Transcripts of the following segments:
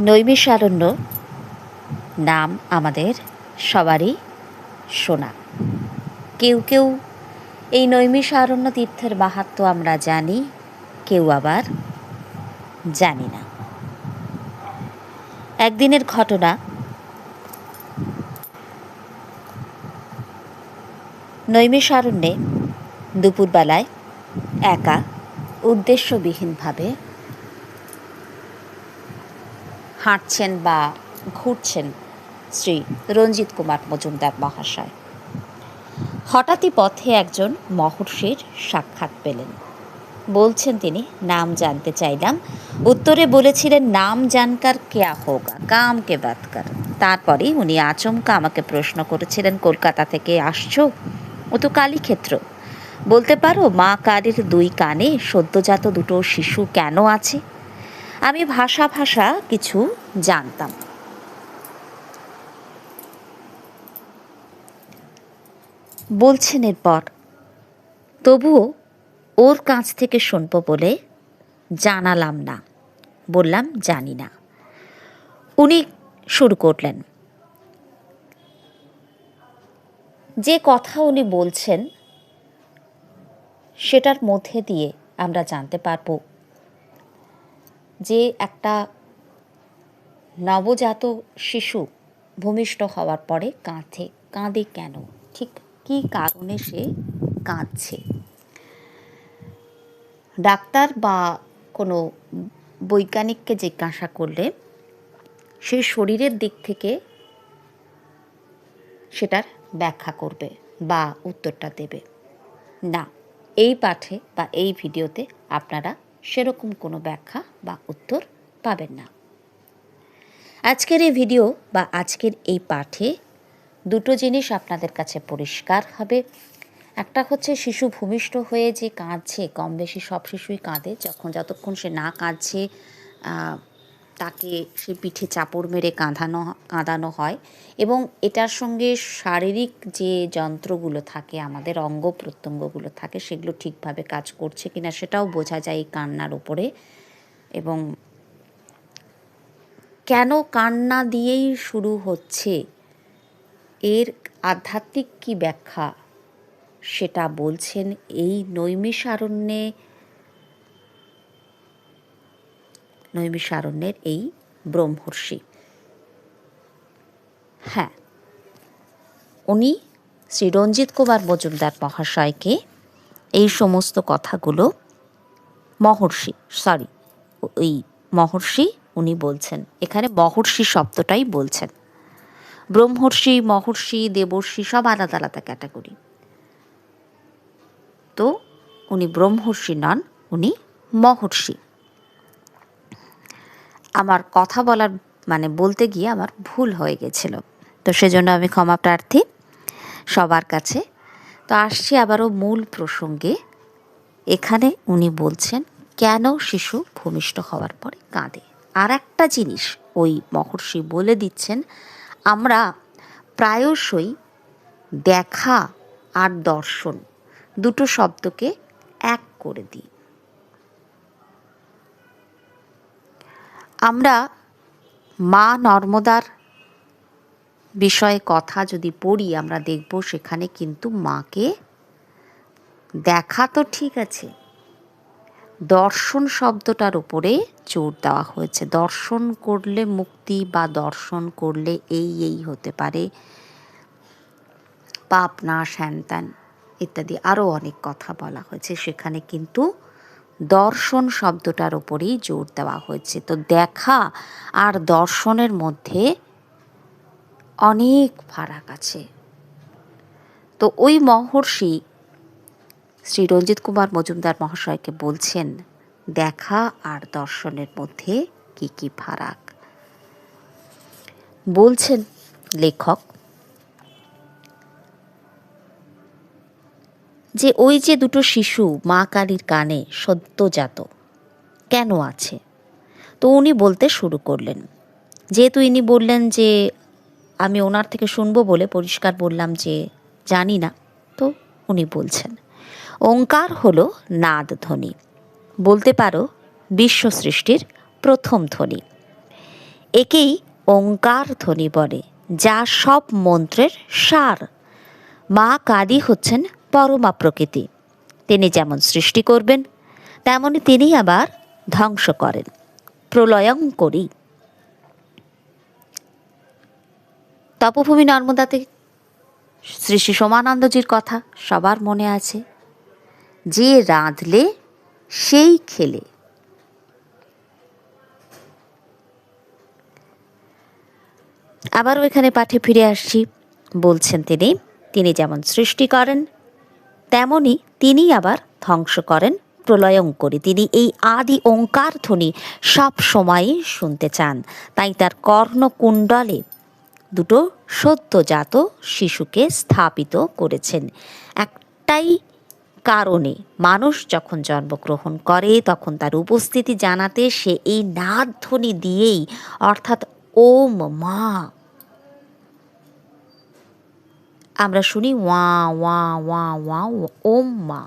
নৈমিষারণ্য নাম আমাদের সবারই শোনা কেউ কেউ এই নৈমিষারণ্য তীর্থের মাহাত্ম আমরা জানি, কেউ আবার জানি না। একদিনের ঘটনা নৈমিষারণ্যে দুপুরবেলায় একা উদ্দেশ্যবিহীনভাবে হাঁটছেন বা ঘুরছেন শ্রী রঞ্জিত কুমার মজুমদার মহাশয়। হঠাৎই পথে একজন মহর্ষির সাক্ষাৎ পেলেন। বলছেন তিনি, নাম জানতে চাইলাম। উত্তরে বলেছিলেন, নাম জানকার কেয়া হোগা? কাম কে বাত কর। তারপরেই উনি আচমকা আমাকে প্রশ্ন করেছিলেন, কলকাতা থেকে আসছো? ও তো কালীক্ষেত্র। বলতে পারো, মা কালীর দুই কানে সদ্যজাত দুটো শিশু কেন আছে? আমি ভাষা ভাষা কিছু জানতাম। বলছেন এরপর, তবুও ওর কাছ থেকে শুনব বলে জানালাম না। বললাম, জানি না। উনি শুরু করলেন, যে কথা উনি বলছেন, সেটার মধ্যে দিয়ে আমরা জানতে পারব যে একটা নবজাত শিশু ভূমিষ্ঠ হওয়ার পরে কাঁধে কাঁদে কেন? ঠিক কী কারণে সে কাঁদছে? ডাক্তার বা কোনো বৈজ্ঞানিককে জিজ্ঞাসা করলে সে শরীরের দিক থেকে সেটার ব্যাখ্যা করবে বা উত্তরটা দেবে। না, এই পাঠে বা এই ভিডিওতে আপনারা সেরকম কোনো ব্যাখ্যা বা উত্তর পাবেন না। আজকের এই ভিডিও বা আজকের এই পাঠে দুটো জিনিস আপনাদের কাছে পরিষ্কার হবে। একটা হচ্ছে শিশু ভূমিষ্ঠ হয়ে যে কাঁদছে, কম বেশি সব শিশুই কাঁদে, যখন যতক্ষণ সে না কাঁদছে তাকে সে পিঠে চাপড় মেরে কাঁদানো কাঁদানো হয় এবং এটার সঙ্গে শারীরিক যে যন্ত্রগুলো থাকে, আমাদের অঙ্গ প্রত্যঙ্গগুলো থাকে, সেগুলো ঠিকভাবে কাজ করছে কিনা সেটাও বোঝা যায় এই কান্নার উপরে। এবং কেন কান্না দিয়েই শুরু হচ্ছে, এর আধ্যাত্মিক কি ব্যাখ্যা সেটা বলছেন এই নৈমিষারণ্যে নৈমিষারণ্যের এই ব্রহ্মর্ষি। হ্যাঁ উনি শ্রী রঞ্জিত কুমার মজুমদার মহাশয়কে এই সমস্ত কথাগুলো মহর্ষি সরি ওই মহর্ষি উনি বলছেন। এখানে মহর্ষি শব্দটাই বলছেন। ব্রহ্মর্ষি, মহর্ষি, দেবর্ষি সব আলাদা আলাদা ক্যাটাগরি। তো উনি ব্রহ্মর্ষি নন, উনি মহর্ষি। আমার কথা বলার মানে বলতে গিয়ে আমার ভুল হয়ে গেছিল। তো সেজন্য আমি ক্ষমা প্রার্থী সবার কাছে। তো আসছি আবারও মূল প্রসঙ্গে। এখানে উনি বলছেন, কেন শিশু ভূমিষ্ঠ হওয়ার পরে কাঁদে? আর একটা জিনিস ওই মহর্ষি বলে দিচ্ছেন, আমরা প্রায়শই দেখা আর দর্শন দুটো শব্দকে এক করে দিই। আমরা মা নর্মদার বিষয়ে কথা যদি পড়ি, আমরা দেখব সেখানে কিন্তু মাকে দেখা তো ঠিক আছে। দর্শন শব্দটার উপরে জোর দেওয়া হয়েছে। দর্শন করলে মুক্তি বা দর্শন করলে এই এই হতে পারে। পাপ নাশ হ্যান ত্যান ইত্যাদি আরও অনেক কথা বলা হয়েছে। সেখানে কিন্তু দর্শন শব্দটার ওপরেই জোর দেওয়া হয়েছে। তো দেখা আর দর্শনের মধ্যে অনেক ফারাক আছে। তো ওই মহর্ষি শ্রী রঞ্জিত কুমার মজুমদার মহাশয়কে বলছেন, দেখা আর দর্শনের মধ্যে কি কি ফারাক? বলছেন লেখক যে ওই যে দুটো শিশু মা কালীর কানে সদ্যজাত, কেন আছে? তো উনি বলতে শুরু করলেন। যেহেতু ইনি বললেন যে আমি ওনার থেকে শুনব বলে পরিষ্কার বললাম যে জানি না, তো উনি বলছেন, ওঙ্কার হলো নাদ ধ্বনি, বলতে পারো বিশ্ব সৃষ্টির প্রথম ধ্বনি। একেই ওঙ্কার ধ্বনি বলে, যা সব মন্ত্রের সার। মা কালী হচ্ছেন পরমা প্রকৃতি তিনি যেমন সৃষ্টি করবেন, তেমনি তিনি আবার ধ্বংস করেন। প্রলয়ং করি। তপভূমি নর্মদাতে শ্রী শ্রী সোমানন্দজির কথা সবার মনে আছে। যে রাঁধলে, সেই খেলে। আবারও এখানে পাঠে ফিরে আসছি। বলছেন তিনি তিনি যেমন সৃষ্টি করেন তেমনি তিনি আবার ধ্বংস করেন প্রলয়ঙ্করী তিনি এই আদি ওঙ্কার ধ্বনি সব সময়ই শুনতে চান। তাই তার কর্ণকুণ্ডলে দুটো সদ্যজাত শিশুকে স্থাপিত করেছেন। একটাই কারণে মানুষ যখন জন্মগ্রহণ করে, তখন তার উপস্থিতি জানাতে সে এই নাদধ্বনি দিয়েই, অর্থাৎ ওম মা আমরা শুনি ওয়া ওয়া ওয়া ওয়া ওম, মা।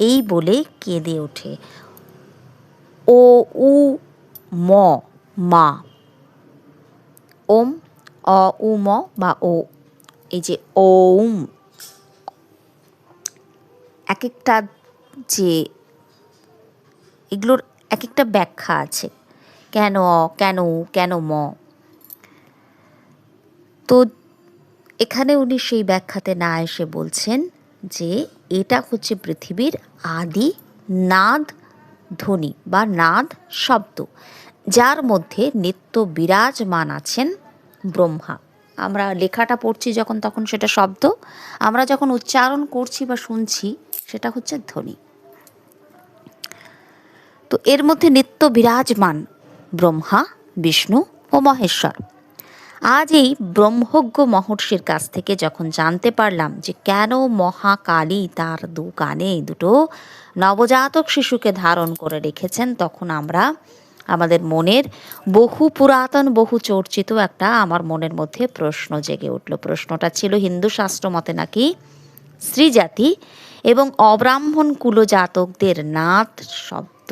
এই বলে কেঁদে ওঠে। ও, উ, ম, মা। ওম, অ, উ, ম, বা, ও। এই যে ওম। এক একটা যে এগুলোর এক একটা ব্যাখ্যা আছে। কেন অ, কেন উ, কেন ম। তো এখানে উনি সেই ব্যাখ্যাতে না এসে বলছেন যে এটা হচ্ছে পৃথিবীর আদি নাদ ধ্বনি বা নাদ শব্দ, যার মধ্যে নিত্য বিরাজমান আছেন ব্রহ্মা। আমরা লেখাটা পড়ছি যখন তখন সেটা শব্দ, আমরা যখন উচ্চারণ করছি বা শুনছি সেটা হচ্ছে ধ্বনি। তো এর মধ্যে নিত্য বিরাজমান ব্রহ্মা, বিষ্ণু ও মহেশ্বর। আজ এই ব্রহ্মজ্ঞ মহর্ষির কাছ থেকে যখন জানতে পারলাম যে কেন মহাকালী তার দু কানে দুটো নবজাতক শিশুকে ধারণ করে রেখেছেন, তখন আমরা আমাদের মনের বহু পুরাতন, বহু চর্চিত একটা আমার মনের মধ্যে প্রশ্ন জেগে উঠল। প্রশ্নটা ছিল, হিন্দু শাস্ত্র মতে নাকি স্ত্রীজাতি এবং অব্রাহ্মণ কুলজাতকদের নাথ শব্দ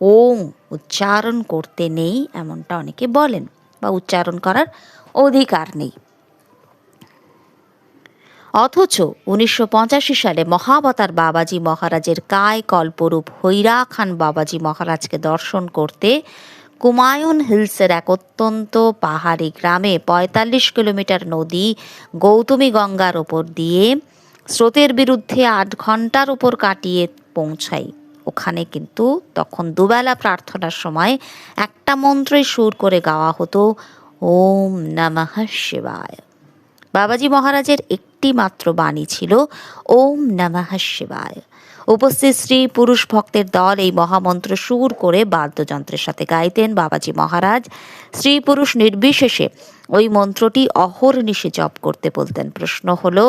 ওং উচ্চারণ করতে নেই, এমনটা অনেকে বলেন। বা উচ্চারণ করার অধিকার নেই। অথচ উনিশশো পঁচাশি সালে মহাবতার বাবাজি মহারাজের কায় কল্পরূপ হৈরা খান বাবাজি মহারাজকে দর্শন করতে কুমায়ুন হিলসের এক অত্যন্ত পাহাড়ি গ্রামে পঁয়তাল্লিশ কিলোমিটার নদী গৌতমী গঙ্গার ওপর দিয়ে স্রোতের বিরুদ্ধে আট ঘণ্টার ওপর কাটিয়ে পৌঁছাই ওখানে কিন্তু তখন দুবেলা প্রার্থনার সময় একটা মন্ত্রই সুর করে গাওয়া হতো, ওম নমঃ শিবায়। বাবাজি মহারাজের একটি মাত্র বাণী ছিল, ওম নমঃ শিবায়। উপস্থিত স্ত্রী পুরুষ ভক্তের দল এই মহামন্ত্র সুর করে বাদ্যযন্ত্রের সাথে গাইতেন বাবাজি মহারাজ। স্ত্রী পুরুষ নির্বিশেষে ওই মন্ত্রটি অহর্নিশে জপ করতে বলতেন। প্রশ্ন হলো,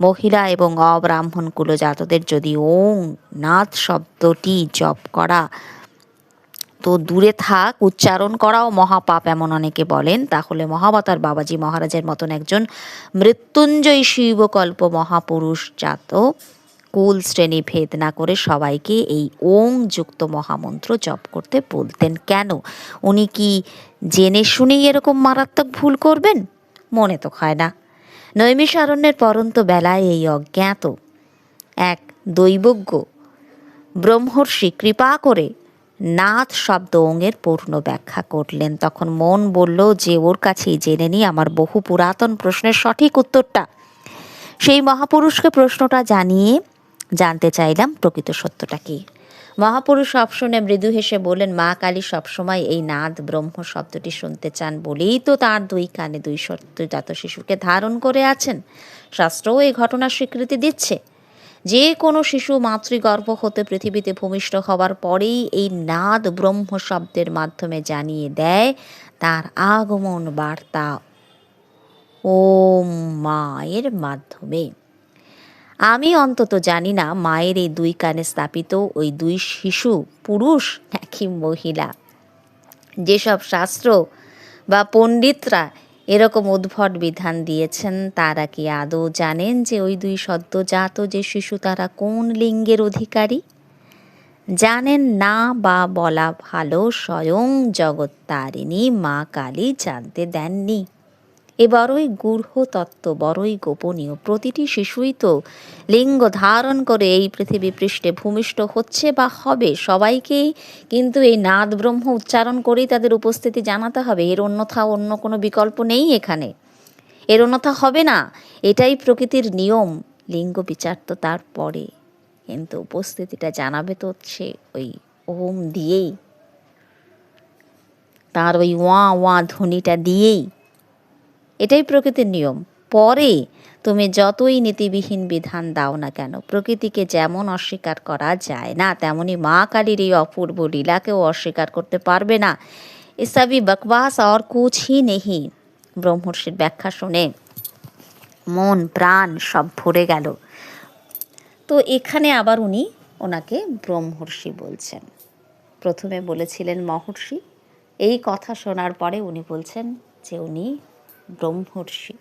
মহিলা এবং অব্রাহ্মণ কুলজাতদের যদি ওং নাথ শব্দটি জপ করা তো দূরে থাক, উচ্চারণ করাও মহাপাপ এমন অনেকে বলেন। তাহলে মহাবতার বাবাজি মহারাজের মতন একজন মৃত্যুঞ্জয়ী শিবকল্প মহাপুরুষ জাত কুল শ্রেণি ভেদ না করে সবাইকে এই ওং যুক্ত মহামন্ত্র জপ করতে বলতেন। কেন? উনি কি জেনে শুনেই এরকম মারাত্মক ভুল করবেন? মনে তো হয় না। নৈমিষারণ্যের পরন্ত বেলায় এই অজ্ঞাত এক দৈবজ্ঞ ব্রহ্মর্ষি কৃপা করে নাথ শব্দ ওঙের পূর্ণ ব্যাখ্যা করলেন। তখন মন বলল, যে ওর কাছেই জেনে নি আমার বহু পুরাতন প্রশ্নের সঠিক উত্তরটা। সেই মহাপুরুষকে প্রশ্নটা জানিয়ে জানতে চাইলাম প্রকৃত সত্যটা কি। মহাপুরুষ সব শুনে মৃদু হেসে বললেন, মা কালী সবসময় এই নাদ ব্রহ্ম শব্দটি শুনতে চান বলেই তো তার দুই কানে দুই সত্যজাত শিশুকে ধারণ করে আছেন। শাস্ত্রও এই ঘটনার স্বীকৃতি দিচ্ছে। যে কোনো শিশু মাতৃগর্ভ হতে পৃথিবীতে ভূমিষ্ঠ হওয়ার পরেই এই নাদ ব্রহ্ম শব্দের মাধ্যমে জানিয়ে দেয়, তার আগমন বার্তা ওম মায়ের মাধ্যমে। আমি অন্তত জানি না মায়ের এই দুই কানে স্থাপিত ওই দুই শিশু পুরুষ নাকি মহিলা। যেসব শাস্ত্র বা পণ্ডিতরা এরকম উদ্ভট বিধান দিয়েছেন, তারা কি আদৌ জানেন যে ওই দুই সদ্যজাত যে শিশু, তারা কোন লিঙ্গের অধিকারী? জানেন না বা বলা ভালো, স্বয়ং জগৎ জগত্তারিণী মা কালী জানতে দেননি। এ বড়ই গূঢ় তত্ত্ব বড়ই গোপনীয়। প্রতিটি শিশুই তো লিঙ্গ ধারণ করে এই পৃথিবী পৃষ্ঠে ভূমিষ্ঠ হচ্ছে বা হবে। সবাইকেই কিন্তু এই নাদ ব্রহ্ম উচ্চারণ করেই তাদের উপস্থিতি জানাতে হবে। এর অন্যথা অন্য কোনো বিকল্প নেই এখানে। এর অন্যথা হবে না। এটাই প্রকৃতির নিয়ম। লিঙ্গ বিচার তো তারপরে কিন্তু উপস্থিতিটা জানাবে তো হচ্ছে ওই ওম দিয়েই। তার ওই ওয়া ওয়া ধ্বনিটা দিয়েই। এটাই প্রকৃতির নিয়ম। পরে তুমি যতই নীতিবিহীন বিধান দাও না কেন, প্রকৃতিকে যেমন অস্বীকার করা যায় না, তেমনি মা কালীর এই অপূর্ব লীলাকেও অস্বীকার করতে পারবে না। এ সবই বকবাস আর কুছ হি নেহি। ব্রহ্মর্ষির ব্যাখ্যা শুনে মন, প্রাণ সব ভরে গেল। তো এখানে আবার উনি ওনাকে ব্রহ্মর্ষি বলছেন। প্রথমে বলেছিলেন মহর্ষি। এই কথা শোনার পরে উনি বলছেন যে উনি ব্রহ্মর্ষি।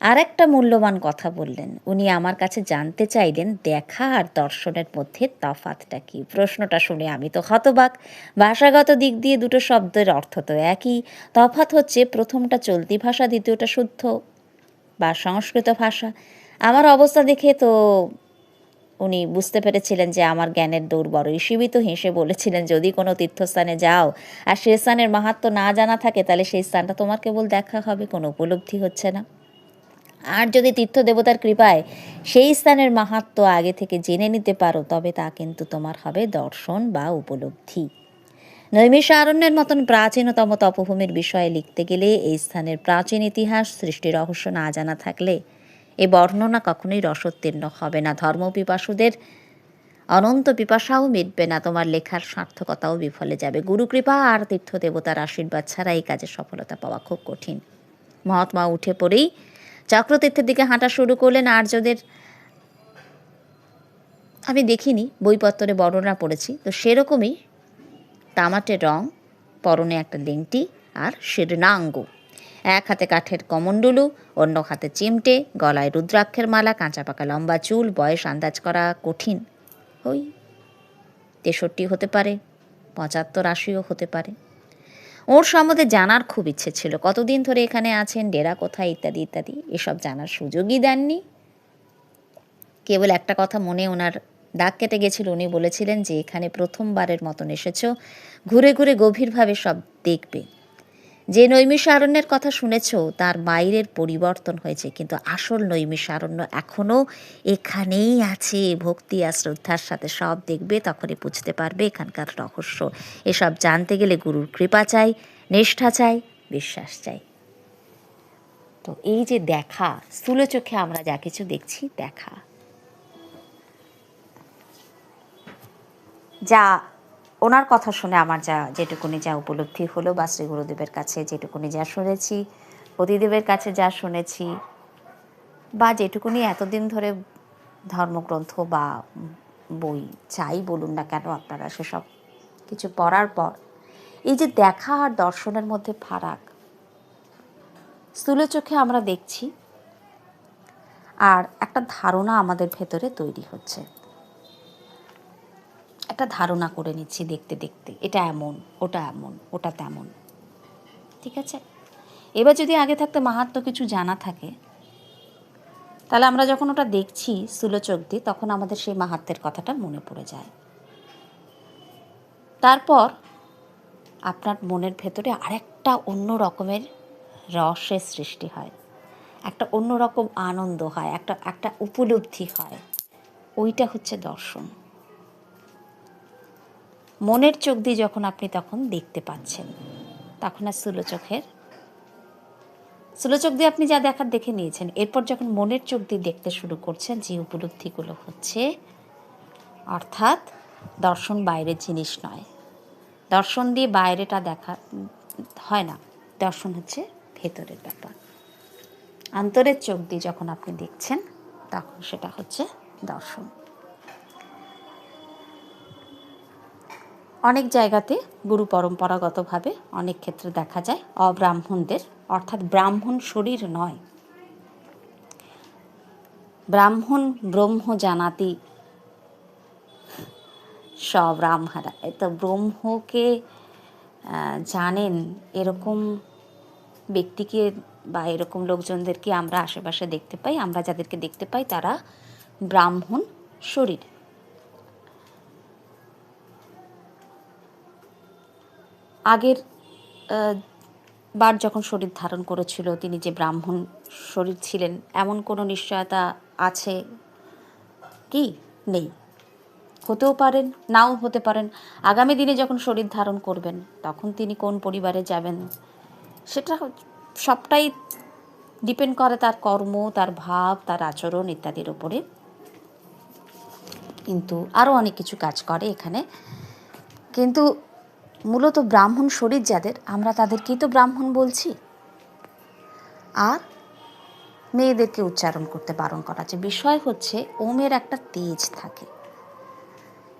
আর একটা মূল্যবান কথা বললেন। উনি আমার কাছে জানতে চাইলেন, দেখা আর দর্শনের মধ্যে তফাতটা কি? প্রশ্নটা শুনে আমি তো হতবাক। ভাষাগত দিক দিয়ে দুটো শব্দের অর্থ তো একই। তফাত হচ্ছে, প্রথমটা চলতি ভাষা, দ্বিতীয়টা শুদ্ধ বা সংস্কৃত ভাষা। আমার অবস্থা দেখে তো উনি বুঝতে পেরেছিলেন যে আমার জ্ঞানের দৌড় বড়ই সীমিত হেসে বলেছিলেন, যদি কোনো তীর্থস্থানে যাও আর সে স্থানের মাহাত্ম না জানা থাকে, তাহলে সেই স্থানটা তোমার কেবল দেখা হবে, কোনো উপলব্ধি হচ্ছে না। আর যদি তীর্থ দেবতার কৃপায় সেই স্থানের মাহাত্ম আগে থেকে জেনে নিতে পারো, তবে তা কিন্তু তোমার হবে দর্শন বা উপলব্ধি। নৈমিষারণ্যের মতন প্রাচীনতম তপভূমির বিষয়ে লিখতে গেলে এই স্থানের প্রাচীন ইতিহাস সৃষ্টি রহস্য না জানা থাকলে এ বর্ণনা কখনোই রসোত্তীর্ণ হবে না। ধর্মপিপাসুদের অনন্ত পিপাসাও মিটবে না। তোমার লেখার সার্থকতাও বিফলে যাবে। গুরুকৃপা আর তীর্থ দেবতার আশীর্বাদ ছাড়া এই কাজে সফলতা পাওয়া খুব কঠিন। মহাত্মা উঠে পড়েই চক্রতীর্থের দিকে হাঁটা শুরু করলেন। আর্যদের আমি দেখিনি বইপত্তরে বর্ণনা পড়েছি। তো সেরকমই তামাটে রং, পরনে একটা লেংটি আর শিরনাঙ্গ। এক হাতে কাঠের কমণ্ডলু অন্য হাতে চিমটে, গলায় রুদ্রাক্ষের মালা, কাঁচা পাকা লম্বা চুল, বয়স আন্দাজ করা কঠিন। ওই তেষট্টি হতে পারে, পঁচাত্তর আশিও হতে পারে। ওর সম্বন্ধে জানার খুব ইচ্ছে ছিল। কতদিন ধরে এখানে আছেন, ডেরা কোথায়, ইত্যাদি ইত্যাদি। এসব জানার সুযোগই দেননি। কেবল একটা কথা মনে ওনার দাগ কেটে গেছিল। উনি বলেছিলেন যে, এখানে প্রথমবারের মতন এসেছ। ঘুরে ঘুরে গভীরভাবে সব দেখবে। যে নৈমিষারণ্যের কথা শুনেছ, তার বাইরের পরিবর্তন হয়েছে। কিন্তু আসল নৈমিষারণ্য এখনও এখানেই আছে। ভক্তি আর শ্রদ্ধার সাথে সব দেখবে, তখনই বুঝতে পারবে এখানকার রহস্য। এসব জানতে গেলে গুরুর কৃপা চাই, নিষ্ঠা চাই, বিশ্বাস চাই। তো এই যে দেখা, স্থূল চোখে আমরা যা কিছু দেখছি, দেখা। যা ওনার কথা শুনে আমার যা, যেটুকুনি যা উপলব্ধি হলো বা শ্রী গুরুদেবের কাছে যেটুকুনি যা শুনেছি, অতিদেবের কাছে যা শুনেছি, বা যেটুকুনি এতদিন ধরে ধর্মগ্রন্থ বা বই চাই বলুন না কেন আপনারা, সেসব কিছু পড়ার পর, এই যে দেখা আর দর্শনের মধ্যে ফারাক, স্থূল চোখে আমরা দেখছি, আর একটা ধারণা আমাদের ভেতরে তৈরি হচ্ছে। একটা ধারণা করে নিচ্ছি দেখতে দেখতে। এটা এমন, ওটা এমন, ওটা তেমন। ঠিক আছে? এবার যদি আগে থাকতে মাহাত্ম কিছু জানা থাকে, তাহলে আমরা যখন ওটা দেখছি চোখ দিয়ে, তখন আমাদের সেই মাহাত্মের কথাটা মনে পড়ে যায়। তারপর আপনার মনের ভেতরে আরেকটা অন্য রকমের রসের সৃষ্টি হয়। একটা অন্যরকম আনন্দ হয়, একটা একটা উপলব্ধি হয়। ওইটা হচ্ছে দর্শন। মনের চোখ দিয়ে যখন আপনি তখন দেখতে পাচ্ছেন, তখন আর স্থূল চোখের, স্থূল চোখ দিয়ে আপনি যা দেখার দেখে নিয়েছেন। এরপর যখন মনের চোখ দিয়ে দেখতে শুরু করছেন, যে উপলব্ধিগুলো হচ্ছে, অর্থাৎ দর্শন বাইরের জিনিস নয়। দর্শন দিয়ে বাইরেটা দেখা, হয় না। দর্শন হচ্ছে ভেতরের ব্যাপার। আন্তরের চোখ দিয়ে যখন আপনি দেখছেন, তখন সেটা হচ্ছে দর্শন। অনেক জায়গাতে গুরু পরম্পরাগতভাবে অনেক ক্ষেত্রে দেখা যায় অব্রাহ্মণদের, অর্থাৎ ব্রাহ্মণ শরীর নয়। ব্রাহ্মণ, ব্রহ্ম, জানাতি সব রামহারা তো ব্রহ্মকে জানেন এরকম ব্যক্তিকে বা এরকম লোকজনদেরকে আমরা আশেপাশে দেখতে পাই, আমরা যাদেরকে দেখতে পাই, তারা ব্রাহ্মণ শরীর। আগের বার যখন শরীর ধারণ করেছিল, তিনি যে ব্রাহ্মণ শরীর ছিলেন, এমন কোনো নিশ্চয়তা আছে কি? নেই। হতেও পারেন, নাও হতে পারেন। আগামী দিনে যখন শরীর ধারণ করবেন, তখন তিনি কোন পরিবারে যাবেন, সেটা সবটাই ডিপেন্ড করে তার কর্ম, তার ভাব, তার আচরণ ইত্যাদির ওপরে কিন্তু আরও অনেক কিছু কাজ করে এখানে। কিন্তু মূলত ব্রাহ্মণ শরীর যাদের, আমরা তাদেরকেই তো ব্রাহ্মণ বলছি। আর মেয়েদেরকে উচ্চারণ করতে বারণ করা আছে। বিষয় হচ্ছে, ওমের একটা তেজ থাকে।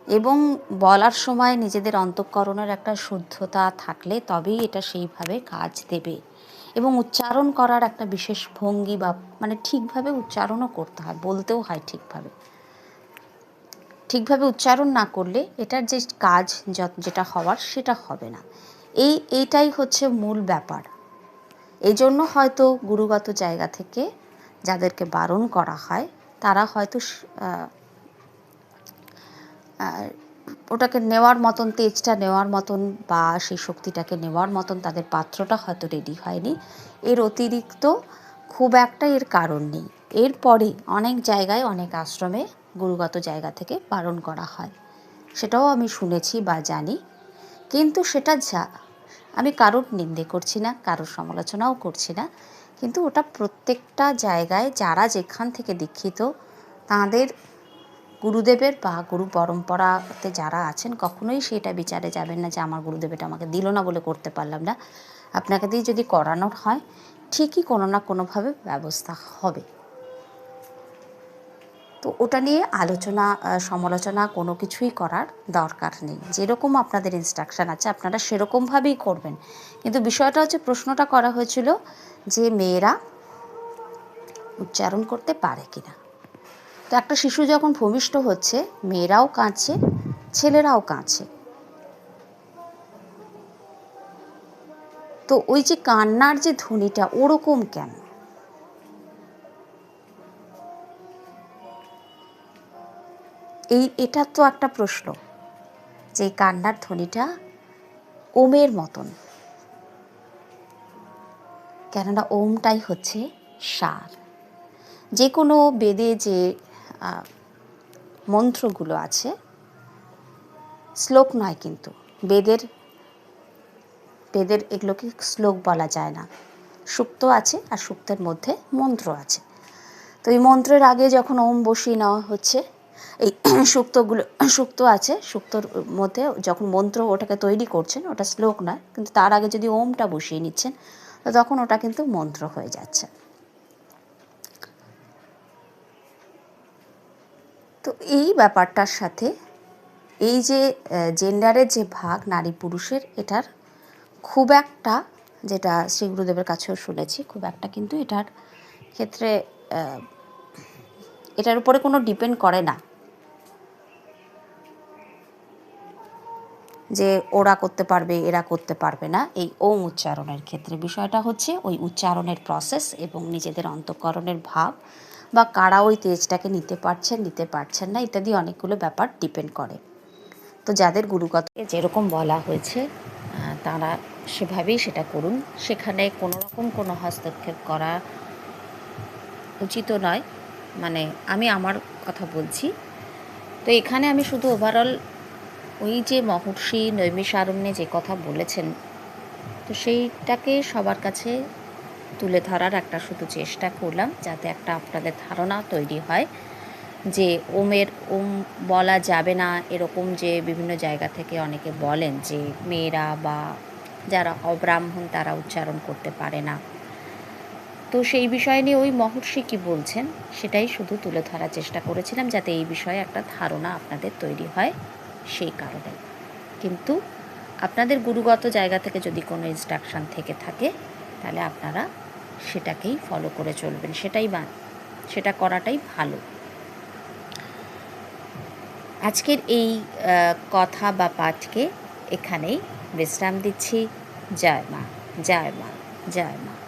এবং বলার সময় নিজেদের অন্তঃকরণের একটা শুদ্ধতা থাকলে তবেই এটা সেইভাবে কাজ দেবে। এবং উচ্চারণ করার একটা বিশেষ ভঙ্গি বা মানে ঠিকভাবে উচ্চারণও করতে হয়, বলতেও হয় ঠিকভাবে। ঠিকভাবে উচ্চারণ না করলে এটার যে কাজ যেটা হওয়ার সেটা হবে না। এই, এইটাই হচ্ছে মূল ব্যাপার। এই জন্য হয়তো গুরুগত জায়গা থেকে যাদেরকে বারণ করা হয়, তারা হয়তো ওটাকে নেওয়ার মতন, তেজটা নেওয়ার মতন বা সেই শক্তিটাকে নেওয়ার মতন তাদের পাত্রটা হয়তো রেডি হয়নি। এর অতিরিক্ত খুব একটা এর কারণ নেই। এরপরে অনেক জায়গায়, অনেক আশ্রমে গুরুগত জায়গা থেকে বারণ করা হয়। সেটাও আমি শুনেছি বা জানি। কিন্তু সেটা যা, আমি কারোর নিন্দে করছি না, কারোর সমালোচনাও করছি না। কিন্তু ওটা প্রত্যেকটা জায়গায় যারা যেখান থেকে দীক্ষিত, তাদের গুরুদেবের বা গুরু পরম্পরাতে যারা আছেন, কখনোই সেটা বিচারে যাবেন না যে, আমার গুরুদেব এটা আমাকে দিল না বলে করতে পারলাম না। আপনাকে দিয়ে যদি করানোর হয়, ঠিকই কোনো না কোনোভাবে ব্যবস্থা হবে। তো ওটা নিয়ে আলোচনা সমালোচনা কোনো কিছুই করার দরকার নেই। যেরকম আপনাদের ইনস্ট্রাকশান আছে, আপনারা সেরকমভাবেই করবেন। কিন্তু বিষয়টা হচ্ছে, প্রশ্নটা করা হয়েছিল যে মেয়েরা উচ্চারণ করতে পারে কিনা। তো একটা শিশু যখন ভূমিষ্ঠ হচ্ছে, মেয়েরাও কাঁদছে, ছেলেরাও কাঁদছে। তো ওই যে কান্নার যে ধ্বনিটা, ওরকম কেন? এই, এটা তো একটা প্রশ্ন যে কান্নার ধ্বনিটা ওমের মতন। কেননা ওমটাই হচ্ছে সার। যে কোনো বেদে যে মন্ত্রগুলো আছে, শ্লোক নয় কিন্তু, বেদের বেদের এগুলোকে শ্লোক বলা যায় না। সুক্ত আছে আর সুক্তের মধ্যে মন্ত্র আছে। তো এই মন্ত্রের আগে যখন ওম বসিয়ে নেওয়া হচ্ছে এই সুক্তগুলো, সুক্ত আছে, সুক্তর মধ্যে যখন মন্ত্র ওটাকে তৈরি করছেন, ওটা শ্লোক নয়, কিন্তু তার আগে যদি ওমটা বসিয়ে নিচ্ছেন তখন ওটা কিন্তু মন্ত্র হয়ে যাচ্ছে। তো এই ব্যাপারটার সাথে এই যে জেন্ডারের যে ভাগ নারী পুরুষের, এটার খুব একটা যেটা শ্রী গুরুদেবের কাছেও শুনেছি, খুব একটা কিন্তু এটার ক্ষেত্রে এটার উপরে কোনো ডিপেন্ড করে না। যে ওরা করতে পারবে, এরা করতে পারবে না। এই ওম উচ্চারণের ক্ষেত্রে বিষয়টা হচ্ছে, ওই উচ্চারণের প্রসেস এবং নিজেদের অন্তঃকরণের ভাব বা কারা ওই তেজটাকে নিতে পারছেন নিতে পারছেন না, ইত্যাদি অনেকগুলো ব্যাপার ডিপেন্ড করে। তো যাদের গুরুগত যেরকম বলা হয়েছে তারা সেভাবেই সেটা করুন। সেখানে কোনো রকম কোনো হস্তক্ষেপ করা উচিত নয়। মানে আমি আমার কথা বলছি। তো এখানে আমি শুধু ওভারঅল ওই যে মহর্ষি নৈমিষারণ্যে যে কথা বলেছেন, তো সেইটাকে সবার কাছে তুলে ধরার একটা শুধু চেষ্টা করলাম, যাতে একটা আপনাদের ধারণা তৈরি হয় যে ওমের, ওম বলা যাবে না এরকম যে বিভিন্ন জায়গা থেকে অনেকে বলেন যে মেয়েরা বা যারা অব্রাহ্মণ তারা উচ্চারণ করতে পারে না। তো সেই বিষয় নিয়ে ওই মহর্ষি কি বলছেন, সেটাই শুধু তুলে ধরার চেষ্টা করেছিলাম, যাতে এই বিষয়ে একটা ধারণা আপনাদের তৈরি হয়। সেই কারণে। কিন্তু আপনাদের গুরুগত জায়গা থেকে যদি কোনো ইনস্ট্রাকশন থেকে থাকে, তাহলে আপনারা সেটাকেই ফলো করে চলবেন। সেটাই বা, সেটা করাটাই ভালো। আজকের এই কথা বা পাঠকে এখানেই বিশ্রাম দিচ্ছি। জয় মা জয় মা জয় মা।